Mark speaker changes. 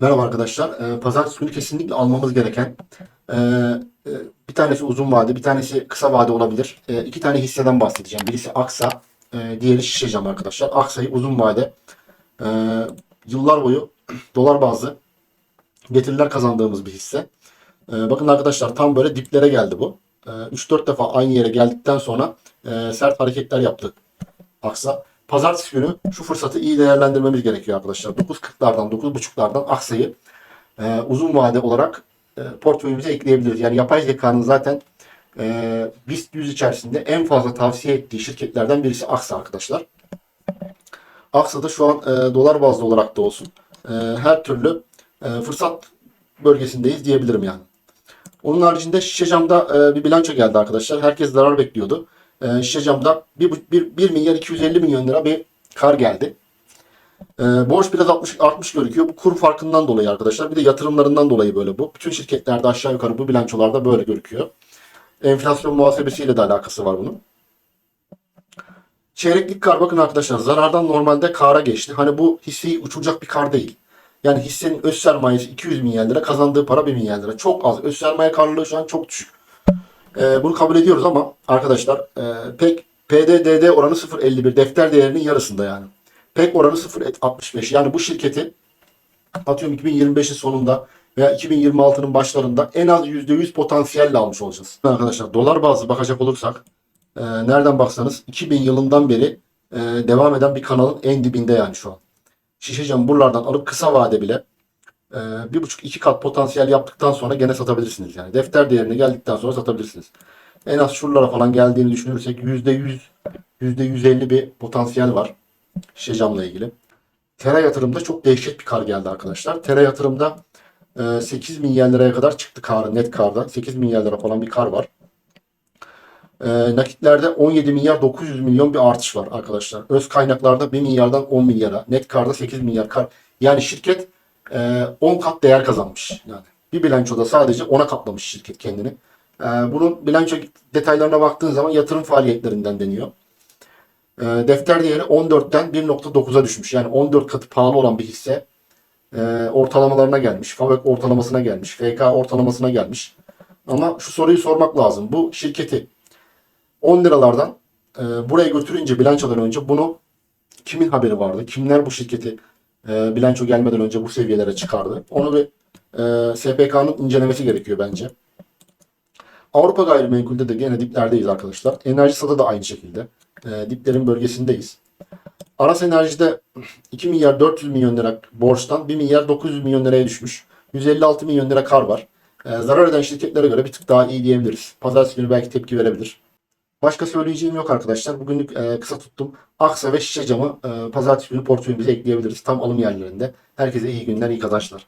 Speaker 1: Merhaba arkadaşlar. Ee, Pazartesi günü kesinlikle almamız gereken e, e, bir tanesi uzun vade, bir tanesi kısa vade olabilir. E, iki tane hisseden bahsedeceğim. Birisi Aksa, diğeri Şişecam arkadaşlar. Aksa'yı uzun vade yıllar boyu dolar bazlı getiriler kazandığımız bir hisse. Bakın arkadaşlar tam böyle diplere geldi bu. E, 3-4 defa aynı yere geldikten sonra sert hareketler yaptı Aksa. Pazartesi günü şu fırsatı iyi değerlendirmemiz gerekiyor arkadaşlar. 9.40'lardan 9.5'lardan Aksa'yı e, uzun vade olarak e, portföyümüze ekleyebiliriz. Yani yapay zekanın zaten e, BIST 100 içerisinde en fazla tavsiye ettiği şirketlerden birisi Aksa arkadaşlar. Aksa'da şu an e, dolar bazlı olarak da olsun e, her türlü e, fırsat bölgesindeyiz diyebilirim yani. Onun haricinde Şişecam'da e, bir bilanço geldi arkadaşlar. Herkes zarar bekliyordu. E, Şişecam'da 1, 1, 1 milyar 250 milyon lira bir kar geldi. E, borç biraz 60, artmış gözüküyor. Bu kur farkından dolayı arkadaşlar. Bir de yatırımlarından dolayı böyle bu. Bütün şirketlerde aşağı yukarı bu bilançolarda böyle gözüküyor. Enflasyon muhasebesiyle de alakası var bunun. Çeyreklik kar bakın arkadaşlar zarardan normalde kara geçti. Hani bu hisseyi uçuracak bir kar değil. Yani hissenin öz sermayesi 200 milyar lira kazandığı para 1 milyar lira. Çok az. Öz sermaye karlılığı şu an çok düşük. Ee, bunu kabul ediyoruz ama arkadaşlar e, pek PDDD oranı 0.51 defter değerinin yarısında yani. PEK oranı 0.65 yani bu şirketi atıyorum 2025'in sonunda veya 2026'nın başlarında en az %100 potansiyelle almış olacağız. Arkadaşlar dolar bazlı bakacak olursak e, nereden baksanız 2000 yılından beri e, devam eden bir kanalın en dibinde yani şu an. Şişecam buralardan alıp kısa vade bile e, bir buçuk iki kat potansiyel yaptıktan sonra gene satabilirsiniz yani. Defter değerine geldikten sonra satabilirsiniz. En az şuralara falan geldiğini düşünürsek %100 %150 bir potansiyel var Şişecam'la ilgili. Tera yatırımda çok dehşet bir kar geldi arkadaşlar. Tera yatırımda e, 8 milyar liraya kadar çıktı karı net karda. 8 milyar lira falan bir kar var. E, nakitlerde 17 milyar 900 milyon bir artış var arkadaşlar. Öz kaynaklarda 1 milyardan 10 milyara. Net karda 8 milyar kar. Yani şirket e, 10 kat değer kazanmış. Yani bir bilançoda sadece 10'a katlamış şirket kendini. E, bunun bilanço detaylarına baktığın zaman yatırım faaliyetlerinden deniyor. E, defter değeri 14'ten 1.9'a düşmüş. Yani 14 katı pahalı olan bir hisse e, ortalamalarına gelmiş. FAVÖK ortalamasına gelmiş. FK ortalamasına gelmiş. Ama şu soruyu sormak lazım. Bu şirketi 10 liralardan e, buraya götürünce bilançodan önce bunu kimin haberi vardı? Kimler bu şirketi e, bilanço gelmeden önce bu seviyelere çıkardı? Onu bir e, SPK'nın incelemesi gerekiyor bence. Avrupa gayrimenkulde de gene diplerdeyiz arkadaşlar. Enerjisa'da da aynı şekilde. E, diplerin bölgesindeyiz. Aras Enerji'de 2 milyar 400 milyon lira borçtan 1 milyar 900 milyon liraya düşmüş. 156 milyon lira kar var. E, zarar eden şirketlere göre bir tık daha iyi diyebiliriz. Pazartesi günü belki tepki verebilir. Başka söyleyeceğim yok arkadaşlar. Bugünlük e, kısa tuttum. Aksa ve Şişecam'ı e, pazartesi günü portföyümüze ekleyebiliriz. Tam alım yerlerinde. Herkese iyi günler, iyi kazançlar.